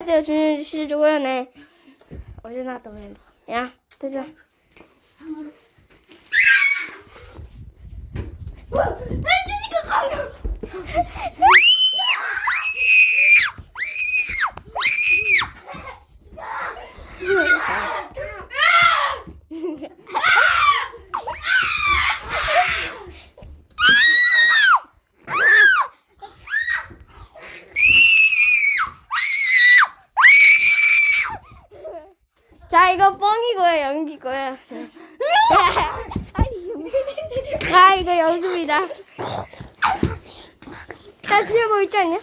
안녕하세요. 준현 씨 조연의 어제 나왔던 멤버. 야, 이거 뻥이고요, 연기고요. 아, 이거 연습이다. 자, 뒤에 뭐 있지 않냐?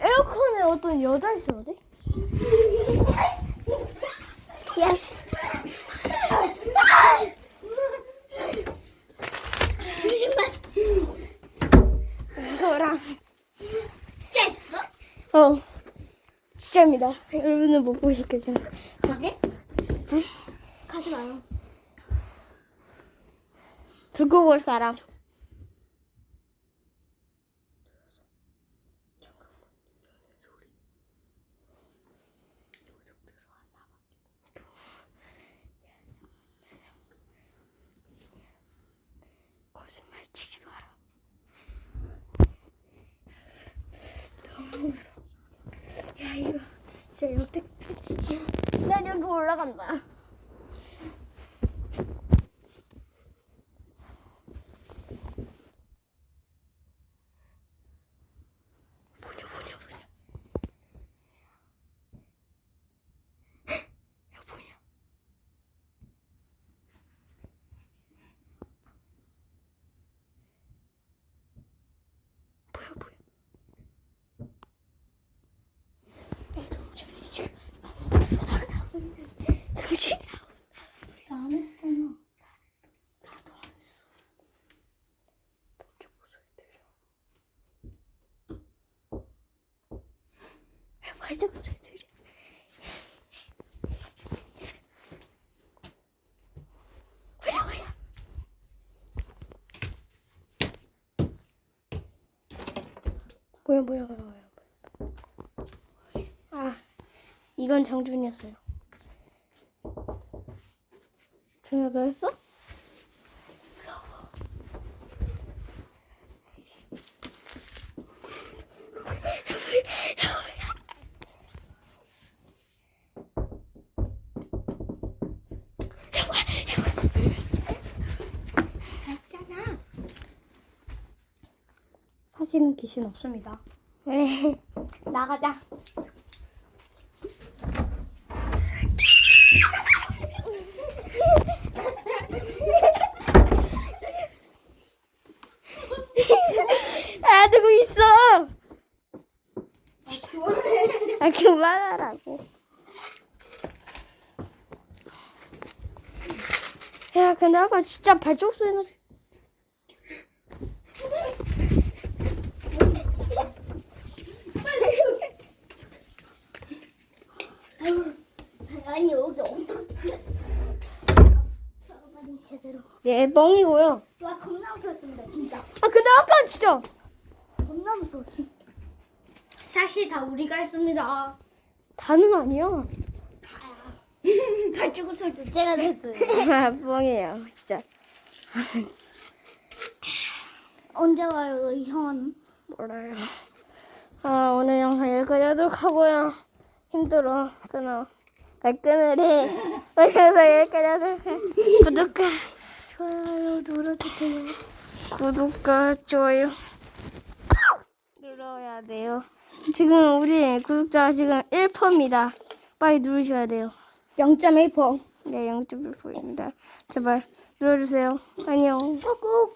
에어컨에 어떤 여자 있어야 돼? 야, 무서워라. 진짜 있어? 어, 진짜입니다. 여러분은 못 보시겠지만. 가게? 가지 마요. 들고 올 사람. 거짓말 치지 마라. 너무 무서워. 진짜 여태 난 여기 올라간다. 뭐냐 뭐냐 뭐냐. 야 뭐냐. 뭐야 뭐야. 야 정준이 지금 정준이 나안 했잖아. 나도 안 했어. 저거 소리 들려. 소리 들려? 뭐야 뭐야? 뭐야 뭐야? 아 이건 정준이었어요. 준아 너 했어? 무서워. 했잖아. 사실은 귀신 없습니다. 왜? 나가자. 아 누구 있어? 아, 그만하라고. 야 근데 아까 진짜 발자국 소리 나. 아니 여기 어떻게? 잠깐만 제대로. 예 뻥이고요. 와 겁나 무서웠습니다 진짜. 아 근데 아까 진짜 겁나 무서웠어. 사실 다 우리가 했습니다. 다는 아니야. 다야. 발주고 소리 제가 냈어요. 아 뻥이에요 진짜. 언제 와요 이 형은? 몰라요. 아 오늘 영상 여기까지 하도록 하고요. 힘들어 끊어. 아 끊으래. 오늘 영상 여기까지 하도록 해. 구독과 좋아요 눌러주세요. 구독과 좋아요 눌러야 돼요. 지금 우리 구독자 지금 1%입니다. 빨리 누르셔야 돼요. 0.1%. 네 0.1%입니다. 제발 눌러주세요. 안녕. 꾹꾹.